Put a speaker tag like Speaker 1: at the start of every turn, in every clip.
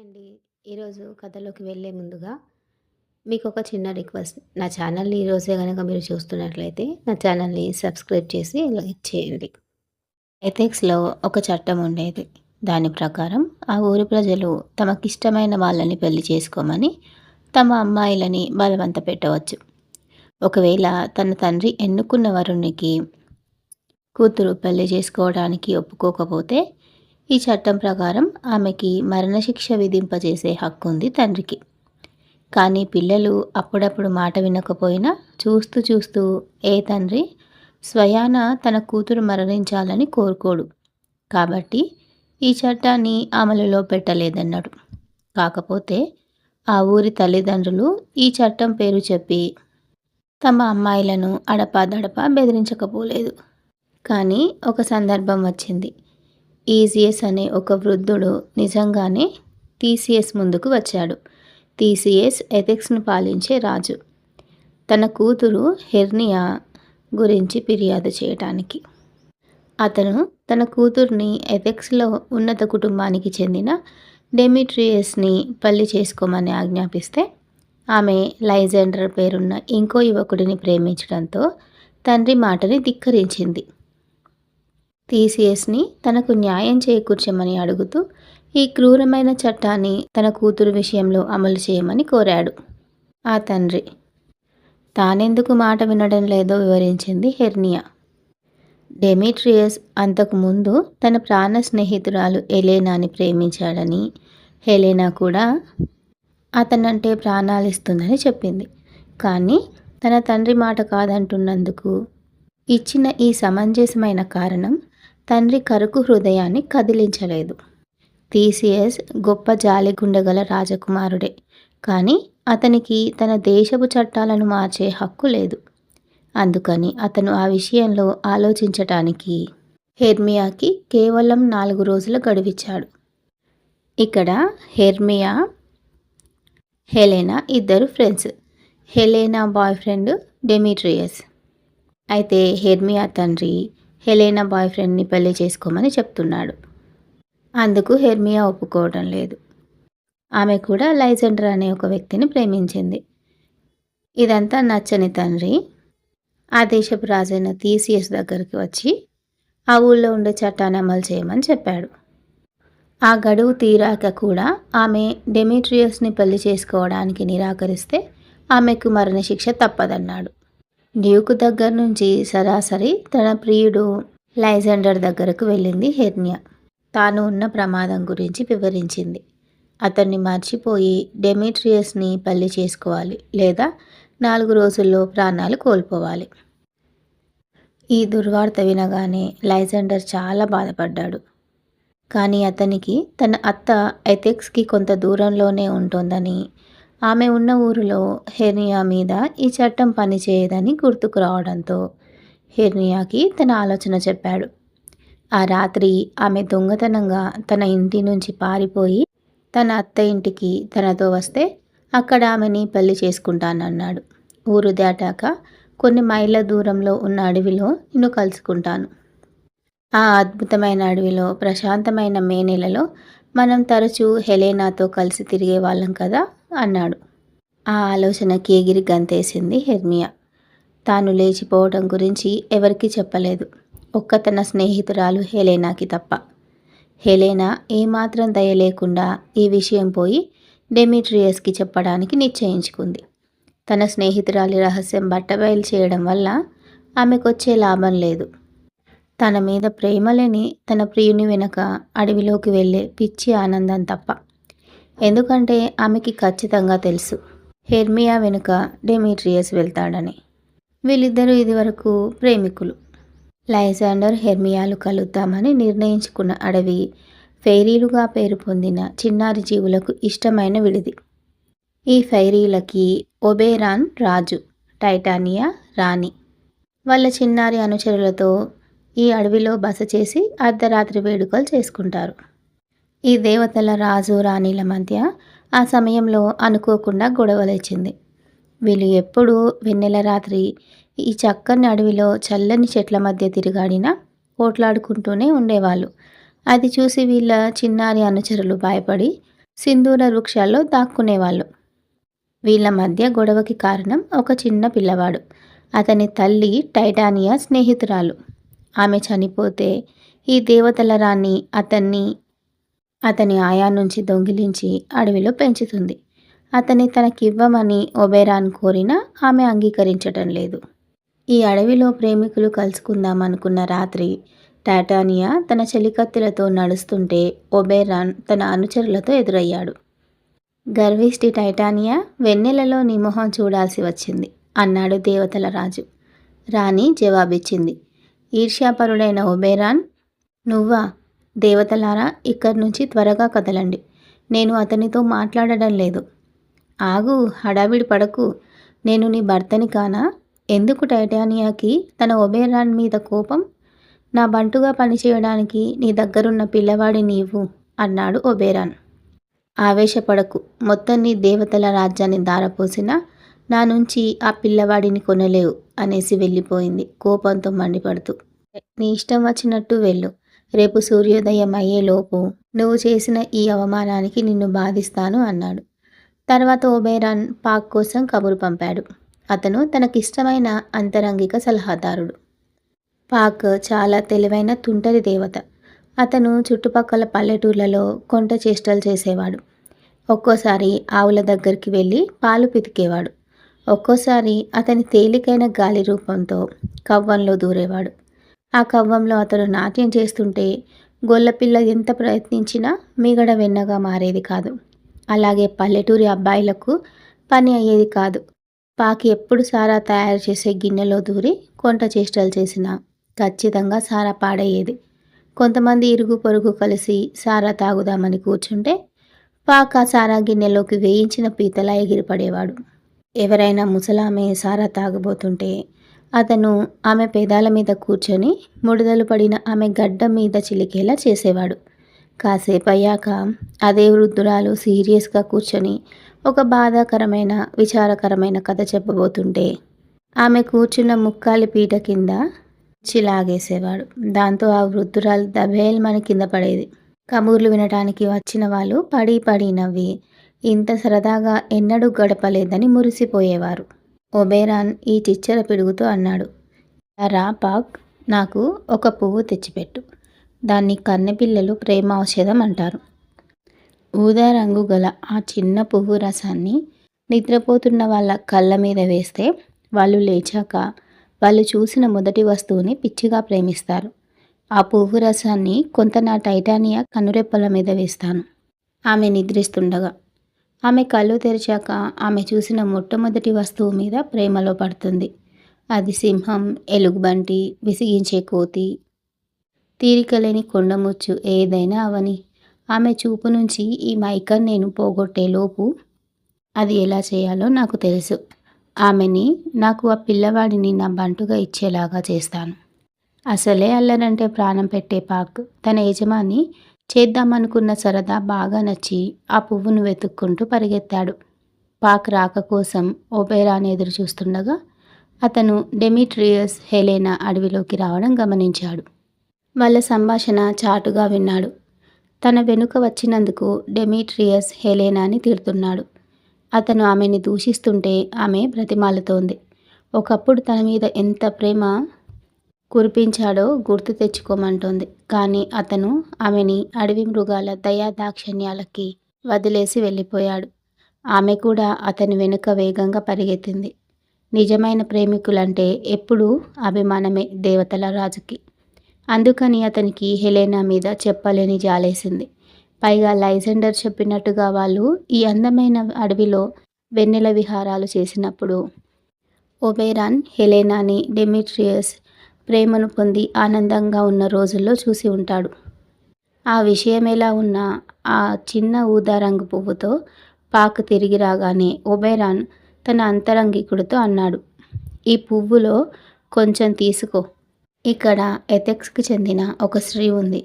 Speaker 1: అండి. ఈరోజు కథలోకి వెళ్ళే ముందుగా మీకు ఒక చిన్న రిక్వెస్ట్. నా ఛానల్‌ని ఈరోజే కనుక మీరు చూస్తున్నట్లయితే నా ఛానల్‌ని సబ్స్క్రైబ్ చేసి లైక్ చేయండి. ఎథిక్స్‌లో ఒక చట్టం ఉండేది. దాని ప్రకారం ఆ ఊరి ప్రజలు తమకిష్టమైన వాళ్ళని పెళ్ళి చేసుకోమని తమ అమ్మాయిలని బలవంత పెట్టవచ్చు. ఒకవేళ తన తండ్రి ఎన్నుకున్న వరునికి కూతురు పెళ్ళి చేసుకోవడానికి ఒప్పుకోకపోతే ఈ చట్టం ప్రకారం ఆమెకి మరణశిక్ష విధింపజేసే హక్కుంది తండ్రికి. కానీ పిల్లలు అప్పుడప్పుడు మాట వినకపోయినా చూస్తూ చూస్తూ ఏ తండ్రి స్వయాన తన కూతురు మరణించాలని కోరుకోడు. కాబట్టి ఈ చట్టాన్ని అమలులో పెట్టలేదన్నాడు. కాకపోతే ఆ ఊరి తల్లిదండ్రులు ఈ చట్టం పేరు చెప్పి తమ అమ్మాయిలను అడపాదడపా బెదిరించకపోలేదు. కానీ ఒక సందర్భం వచ్చింది. ఈజీఎస్ అనే ఒక వృద్ధుడు నిజంగానే టీసీఎస్ ముందుకు వచ్చాడు. టీసీఎస్ ఎథెక్స్‌ను పాలించే రాజు. తన కూతురు హెర్నియా గురించి ఫిర్యాదు చేయటానికి. అతను తన కూతుర్ని ఎథెక్స్‌లో ఉన్నత కుటుంబానికి చెందిన డెమిట్రియస్‌ని పెళ్ళి చేసుకోమని ఆజ్ఞాపిస్తే ఆమె లైజెండర్ పేరున్న ఇంకో యువకుడిని ప్రేమించడంతో తండ్రి మాటని ధిక్కరించింది. టీసీఎస్ని తనకు న్యాయం చేకూర్చమని అడుగుతూ ఈ క్రూరమైన చట్టాన్ని తన కూతురు విషయంలో అమలు చేయమని కోరాడు. ఆ తండ్రి. తానెందుకు మాట వినడం లేదో వివరించింది హెర్నియా. డెమిట్రియస్ అంతకుముందు తన ప్రాణ స్నేహితురాలు ఎలేనాని ప్రేమించాడని, హెలేనా కూడా అతనంటే ప్రాణాలిస్తుందని చెప్పింది. కానీ తన తండ్రి మాట కాదంటున్నందుకు ఇచ్చిన ఈ సమంజసమైన కారణం తండ్రి కరుకు హృదయాన్ని కదిలించలేదు. థీసియస్ గొప్ప జాలిగుండగల రాజకుమారుడే. కానీ అతనికి తన దేశపు చట్టాలను మార్చే హక్కు లేదు. అందుకని అతను ఆ విషయంలో ఆలోచించటానికి హెర్మియాకి కేవలం నాలుగు రోజులు గడువిచ్చాడు. ఇక్కడ హెర్మియా, హెలెనా ఇద్దరు ఫ్రెండ్స్. Helena boyfriend Demetrius. అయితే హెర్మియా తండ్రి హెలేనా బాయ్ ఫ్రెండ్‌ని పెళ్ళి చేసుకోమని చెప్తున్నాడు. అందుకు హెర్మియా ఒప్పుకోవడం లేదు. ఆమె కూడా లైజెండర్ అనే ఒక వ్యక్తిని ప్రేమించింది. ఇదంతా నచ్చని తండ్రి ఆ దేశపు రాజైన థీసియస్ దగ్గరికి వచ్చి ఆ ఊళ్ళో ఉండే చట్టాన్ని అమలు చేయమని చెప్పాడు. ఆ గడువు తీరాక కూడా ఆమె డెమిట్రియస్‌ని పెళ్ళి చేసుకోవడానికి నిరాకరిస్తే ఆమెకు మరణశిక్ష తప్పదన్నాడు. డ్యూకు దగ్గర నుంచి సరాసరి తన ప్రియుడు లైజెండర్ దగ్గరకు వెళ్ళింది హెర్నియా. తాను ఉన్న ప్రమాదం గురించి వివరించింది. అతన్ని మర్చిపోయి డెమిట్రియస్‌ని పెళ్ళి చేసుకోవాలి లేదా నాలుగు రోజుల్లో ప్రాణాలు కోల్పోవాలి. ఈ దుర్వార్త వినగానే లైజెండర్ చాలా బాధపడ్డాడు. కానీ అతనికి తన అత్త ఎథెక్స్‌కి కొంత దూరంలోనే ఉంటుందని ఆమె ఉన్న ఊరిలో హెర్నియా మీద ఈ చట్టం పనిచేయదని గుర్తుకు రావడంతో హెర్నియాకి తన ఆలోచన చెప్పాడు. ఆ రాత్రి ఆమె దొంగతనంగా తన ఇంటి నుంచి పారిపోయి తన అత్త ఇంటికి తనతో వస్తే అక్కడ ఆమెని పెళ్ళి చేసుకుంటానన్నాడు. ఊరు దాటాక కొన్ని మైళ్ళ దూరంలో ఉన్న అడవిలో నిన్ను కలుసుకుంటాను. ఆ అద్భుతమైన అడవిలో ప్రశాంతమైన మే నెలలో మనం తరచూ హెలేనాతో కలిసి తిరిగే వాళ్ళం కదా అన్నాడు. ఆ ఆలోచనకి ఎగిరి గంతేసింది హెర్మియా. తాను లేచిపోవడం గురించి ఎవరికీ చెప్పలేదు. ఒక్క తన స్నేహితురాలు హెలేనాకి తప్ప. హెలేనా ఏమాత్రం దయ లేకుండా ఈ విషయం పోయి డెమిట్రియస్‌కి చెప్పడానికి నిశ్చయించుకుంది. తన స్నేహితురాలి రహస్యం బట్టబయలు చేయడం వల్ల ఆమెకొచ్చే లాభం లేదు. తన మీద ప్రేమలేని తన ప్రియుని వెనక అడవిలోకి వెళ్ళే పిచ్చి ఆనందం తప్ప. ఎందుకంటే ఆమెకి ఖచ్చితంగా తెలుసు హెర్మియా వెనుక డెమిట్రియస్ వెళ్తాడని. వీళ్ళిద్దరూ ఇదివరకు ప్రేమికులు. లైజాండర్, హెర్మియాలు కలుద్దామని నిర్ణయించుకున్న అడవి ఫెయిరీలుగా పేరు పొందిన చిన్నారి జీవులకు ఇష్టమైన విడిది. ఈ ఫైరీలకి ఒబేరాన్ రాజు, టైటానియా రాణి. వాళ్ళ చిన్నారి అనుచరులతో ఈ అడవిలో బస చేసి అర్ధరాత్రి వేడుకలు చేసుకుంటారు. ఈ దేవతల రాజు, రాణిల మధ్య ఆ సమయంలో అనుకోకుండా గొడవ వీళ్ళు ఎప్పుడూ వెన్నెల రాత్రి ఈ చక్కని అడవిలో చల్లని చెట్ల మధ్య తిరిగాడినా పోట్లాడుకుంటూనే ఉండేవాళ్ళు. అది చూసి వీళ్ళ చిన్నారి అనుచరులు భయపడి సింధూర వృక్షాల్లో దాక్కునేవాళ్ళు వీళ్ళ మధ్య గొడవకి కారణం ఒక చిన్న పిల్లవాడు అతని తల్లి టైటానియా స్నేహితురాలు ఆమె చనిపోతే ఈ దేవతల రాణి అతన్ని అతని ఆయా నుంచి దొంగిలించి అడవిలో పెంచుతుంది. అతని తనకివ్వమని ఒబెరాన్ కోరినా ఆమె అంగీకరించటం లేదు. ఈ అడవిలో ప్రేమికులు కలుసుకుందాం అనుకున్న రాత్రి టైటానియా తన చెలికత్తెలతో నడుస్తుంటే ఒబెరాన్ తన అనుచరులతో ఎదురయ్యాడు. గర్విష్టి టైటానియా వెన్నెలలో నీ మొహం చూడాల్సి వచ్చింది అన్నాడు దేవతల రాజు. రాణి జవాబిచ్చింది. ఈర్ష్యాపరుడైన ఒబేరాన్ నువ్వా? దేవతలారా ఇక్కడి నుంచి త్వరగా కదలండి. నేను అతనితో మాట్లాడడం లేదు. ఆగు హడావిడి పడకు. నేను నీ భర్తని కానా? ఎందుకు టైటానియాకి తన ఒబేరాన్ మీద కోపం? నా బంటుగా పనిచేయడానికి నీ దగ్గరున్న పిల్లవాడి నీవు అన్నాడు ఒబేరాన్. ఆవేశపడకు. మొత్తం నీ దేవతల రాజ్యాన్ని దారపోసిన నా నుంచి ఆ పిల్లవాడిని కొనలేవు. అనేసి వెళ్ళిపోయింది. కోపంతో మండిపడుతూ నీ ఇష్టం వచ్చినట్టు వెళ్ళు. రేపు సూర్యోదయం అయ్యేలోపు నువ్వు చేసిన ఈ అవమానానికి నిన్ను బాధిస్తాను అన్నాడు. తర్వాత ఓబేరాన్ పాక్ కోసం కబురు పంపాడు. అతను తనకిష్టమైన అంతరంగిక సలహాదారుడు. పాక్ చాలా తెలివైన తుంటరి దేవత. అతను చుట్టుపక్కల పల్లెటూర్లలో కొంట చేష్టలు చేసేవాడు. ఒక్కోసారి ఆవుల దగ్గరికి వెళ్ళి పాలు పితికేవాడు. ఒక్కోసారి అతని తేలికైన గాలి రూపంతో కవ్వంలో దూరేవాడు. ఆ కవ్వంలో అతను నాట్యం చేస్తుంటే గొల్లపిల్ల ఎంత ప్రయత్నించినా మిగడ వెన్నగా మారేది కాదు. అలాగే పల్లెటూరి అబ్బాయిలకు పని అయ్యేది కాదు. పాకి ఎప్పుడు సారా తయారు చేసే గిన్నెలో దూరి కొంట చేష్టలు చేసినా ఖచ్చితంగా సారా పాడయ్యేది. కొంతమంది ఇరుగు పొరుగు కలిసి సారా తాగుదామని కూర్చుంటే పాక సారా గిన్నెలోకి వేయించిన పీతలా ఎగిరిపడేవాడు. ఎవరైనా ముసలామె సారా తాగబోతుంటే అతను ఆమె పేదాల మీద కూర్చొని ముడదలు పడిన ఆమె గడ్డ మీద చిలికేలా చేసేవాడు. కాసేపు అయ్యాక అదే వృద్ధురాలు సీరియస్గా కూర్చొని ఒక బాధాకరమైన విచారకరమైన కథ చెప్పబోతుంటే ఆమె కూర్చున్న ముక్కాలి పీట కింద చిలాగేసేవాడు. దాంతో ఆ వృద్ధురాలు దబేల్మని కింద పడేది. కబూర్లు వినటానికి వచ్చిన వాళ్ళు పడి పడి నవ్వి ఇంత సరదాగా ఎన్నడూ గడపలేదని మురిసిపోయేవారు. ఒబేరాన్ ఈ చిచ్చర పిడుగుతూ అన్నాడు రా పాక్ నాకు ఒక పువ్వు తెచ్చిపెట్టు. దాన్ని కన్నెపిల్లలు ప్రేమ ఔషధం అంటారు. ఊదా రంగు గల ఆ చిన్న పువ్వు రసాన్ని నిద్రపోతున్న వాళ్ళ కళ్ళ మీద వేస్తే వాళ్ళు లేచాక వాళ్ళు చూసిన మొదటి వస్తువుని పిచ్చిగా ప్రేమిస్తారు. ఆ పువ్వు రసాన్ని కొంత నా టైటానియా కనురెప్పల మీద వేస్తాను. ఆమె నిద్రిస్తుండగా ఆమె కళ్ళు తెరిచాక ఆమె చూసిన మొట్టమొదటి వస్తువు మీద ప్రేమలో పడుతుంది. అది సింహం ఎలుగుబంటి విసిగించే కోతి. తీరికలేని కొండముచ్చు ఏదైనా అవని. ఆమె చూపు నుంచి ఈ మైకన్ నేను పోగొట్టేలోపు అది ఎలా చేయాలో నాకు తెలుసు. ఆమెని నాకు ఆ పిల్లవాడిని నా బంటుగా ఇచ్చేలాగా చేస్తాను. అసలే అల్లరంటే ప్రాణం పెట్టే పాక్. తన యజమాని చేద్దామనుకున్న సరదా బాగా నచ్చి ఆ పువ్వును వెతుక్కుంటూ పరిగెత్తాడు. పాక్ రాక కోసం ఓబేరాన్ ఎదురు చూస్తుండగా అతను డెమిట్రియస్ హెలేనా అడవిలోకి రావడం గమనించాడు. వాళ్ళ సంభాషణ చాటుగా విన్నాడు. తన వెనుక వచ్చినందుకు డెమిట్రియస్ హెలేనాని తిడుతున్నాడు. అతను ఆమెని దూషిస్తుంటే ఆమె బ్రతిమాలుతోంది. ఒకప్పుడు తన మీద ఎంత ప్రేమ కురిపించాడో గుర్తు తెచ్చుకోమంటోంది. కానీ అతను ఆమెని అడవి మృగాల దయా దాక్షణ్యాలకి వదిలేసి వెళ్ళిపోయాడు. ఆమె కూడా అతని వెనుక వేగంగా పరిగెత్తింది. నిజమైన ప్రేమికులంటే ఎప్పుడూ అభిమానమే దేవతల రాజుకి. అందుకని అతనికి హెలేనా మీద చెప్పలేని జాలేసింది. పైగా లైజెండర్ చెప్పినట్టుగా వాళ్ళు ఈ అందమైన అడవిలో వెన్నెల విహారాలు చేసినప్పుడు ఒబేరాన్ హెలేనాని డెమిట్రియస్ ప్రేమను పొంది ఆనందంగా ఉన్న రోజుల్లో చూసి ఉంటాడు. ఆ విషయం ఎలా ఉన్నా ఆ చిన్న ఊదా రంగు పువ్వుతో పాక్ తిరిగి రాగానే ఒబెరాన్ తన అంతరంగికుడితో అన్నాడు ఈ పువ్వులో కొంచెం తీసుకో. ఇక్కడ ఎథెక్స్కి చెందిన ఒక స్త్రీ ఉంది.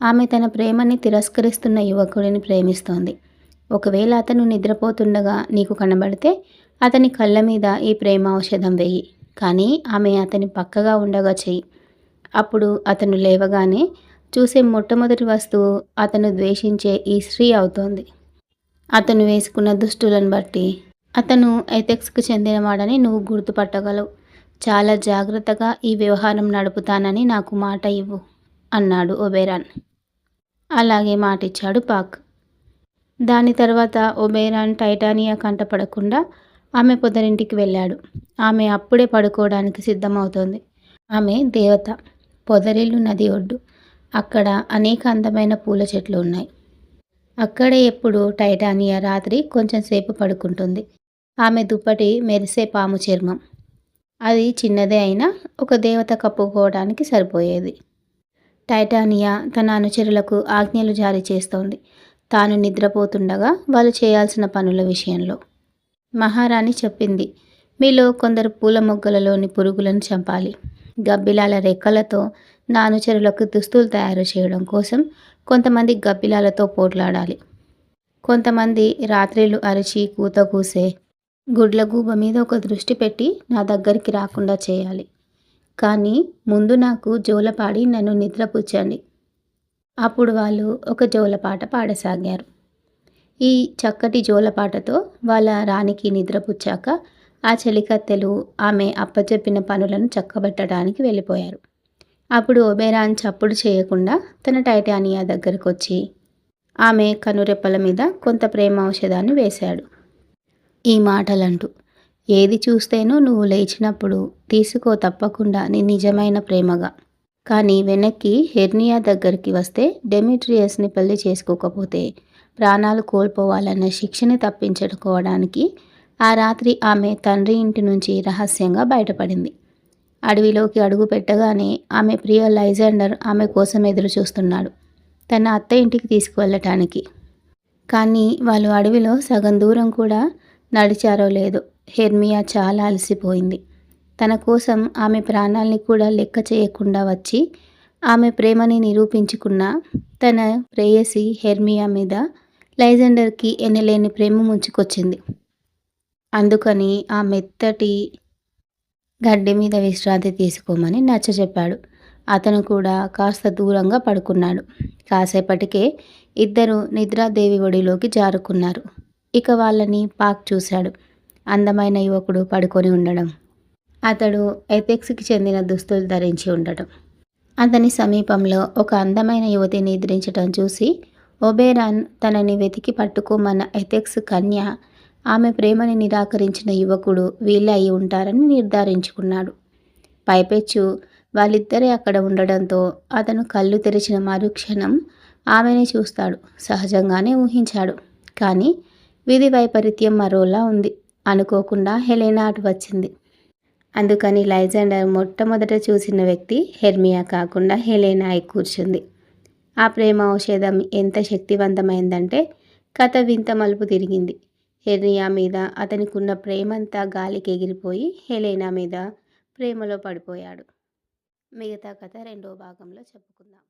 Speaker 1: ఆమె తన ప్రేమని తిరస్కరిస్తున్న యువకుడిని ప్రేమిస్తోంది. ఒకవేళ అతను నిద్రపోతుండగా నీకు కనబడితే అతని కళ్ళ మీద ఈ ప్రేమ ఔషధం వెయ్యి కానీ ఆమె అతని పక్కగా ఉండగా చెయ్యి. అప్పుడు అతను లేవగానే చూసే మొట్టమొదటి వస్తువు అతను ద్వేషించే ఈ స్త్రీ అవుతోంది. అతను వేసుకున్న దుస్తులను బట్టి అతను ఎథెక్స్కు చెందినవాడని నువ్వు గుర్తుపట్టగలవు. చాలా జాగ్రత్తగా ఈ వ్యవహారం నడుపుతానని నాకు మాట ఇవ్వు అన్నాడు ఒబేరాన్. అలాగే మాటిచ్చాడు పాక్. దాని తర్వాత ఒబేరాన్ టైటానియా కంటపడకుండా ఆమె పొదరింటికి వెళ్ళాడు. ఆమె అప్పుడే పడుకోవడానికి సిద్ధమవుతోంది. ఆమె దేవత పొదరిల్లు నది ఒడ్డు. అక్కడ అనేక అందమైన పూల చెట్లు ఉన్నాయి. అక్కడే ఎప్పుడు టైటానియా రాత్రి కొంచెం సేపు పడుకుంటుంది. ఆమె దుప్పటి మెరిసే పాము చర్మం. అది చిన్నదే అయినా ఒక దేవత కప్పుకోవడానికి సరిపోయేది. టైటానియా తన అనుచరులకు ఆజ్ఞలు జారీ చేస్తోంది. తాను నిద్రపోతుండగా వాళ్ళు చేయాల్సిన పనుల విషయంలో. మహారాణి చెప్పింది. మీలో కొందరు పూల మొగ్గలలోని పురుగులను చంపాలి. గబ్బిలాల రెక్కలతో నా అనుచరులకు దుస్తులు తయారు చేయడం కోసం కొంతమంది గబ్బిలాలతో పోట్లాడాలి. కొంతమంది రాత్రిలు అరిచి కూత కూసే గుడ్లగూబ మీద ఒక దృష్టి పెట్టి నా దగ్గరికి రాకుండా చేయాలి. కానీ ముందు నాకు జోలపాడి నన్ను నిద్రపుచ్చండి. అప్పుడు వాళ్ళు ఒక జోలపాట పాడసాగారు. ఈ చక్కటి జోలపాటతో వాళ్ళ రాణికి నిద్రపుచ్చాక ఆ చెలికత్తెలు ఆమె అప్పచెప్పిన పనులను చక్కబెట్టడానికి వెళ్ళిపోయారు. అప్పుడు ఒబేరాన్ చప్పుడు చేయకుండా తన టైటానియా దగ్గరకు వచ్చి ఆమె కనురెప్పల మీద కొంత ప్రేమ ఔషధాన్ని వేశాడు. ఈ మాటలంటూ ఏది చూస్తేనో నువ్వు లేచినప్పుడు తీసుకో తప్పకుండా నీ నిజమైన ప్రేమగా. కానీ వెనక్కి హెర్నియా దగ్గరికి వస్తే డెమిట్రియస్ని పెళ్ళి చేసుకోకపోతే ప్రాణాలు కోల్పోవాలన్న శిక్షని తప్పించుకోవడానికి ఆ రాత్రి ఆమె తండ్రి ఇంటి నుంచి రహస్యంగా బయటపడింది. అడవిలోకి అడుగు పెట్టగానే ఆమె ప్రియ లైజెండర్ ఆమె కోసం ఎదురు చూస్తున్నాడు. తన అత్త ఇంటికి తీసుకువెళ్ళటానికి. కానీ వాళ్ళు అడవిలో సగం దూరం కూడా నడిచారో లేదో హెర్మియా చాలా అలసిపోయింది. తన కోసం ఆమె ప్రాణాల్ని కూడా లెక్క చేయకుండా వచ్చి ఆమె ప్రేమని నిరూపించుకున్న తన ప్రేయసి హెర్మియా మీద లైజెండర్కి ఎనలేని ప్రేమ ముంచుకొచ్చింది. అందుకని ఆ మెత్తటి గడ్డి మీద విశ్రాంతి తీసుకోమని నచ్చజెప్పాడు అతను కూడా కాస్త దూరంగా పడుకున్నాడు. కాసేపటికే ఇద్దరు నిద్రాదేవి ఒడిలోకి జారుకున్నారు. ఇక వాళ్ళని పాక్ చూశాడు. అందమైన యువకుడు పడుకొని ఉండడం. అతడు ఎపెక్స్కి చెందిన దుస్తులు ధరించి ఉండటం. అతని సమీపంలో ఒక అందమైన యువతి నిద్రించటం చూసి ఒబేరాన్ తనని వెతికి పట్టుకోమన్న ఎథెక్స్ కన్య ఆమె ప్రేమని నిరాకరించిన యువకుడు వీళ్ళే అయి ఉంటారని నిర్ధారించుకున్నాడు. పైపెచ్చు వాళ్ళిద్దరే అక్కడ ఉండడంతో అతను కళ్ళు తెరిచిన మరుక్షణం ఆమెని చూస్తాడు సహజంగానే ఊహించాడు. కానీ విధి వైపరీత్యం మరోలా ఉంది అనుకోకుండా హెలెనా అటు వచ్చింది. అందుకని లైజెండర్ మొట్టమొదట చూసిన వ్యక్తి హెర్మియా కాకుండా హెలెనా అయి కూర్చుంది. ఆ ప్రేమ ఔషధం ఎంత శక్తివంతమైందంటే కథ వింత మలుపు తిరిగింది. హెర్నియా మీద అతనికున్న ప్రేమంతా గాలికి ఎగిరిపోయి హెలెనా మీద ప్రేమలో పడిపోయాడు. మిగతా కథ రెండో భాగంలో చెప్పుకుందాం.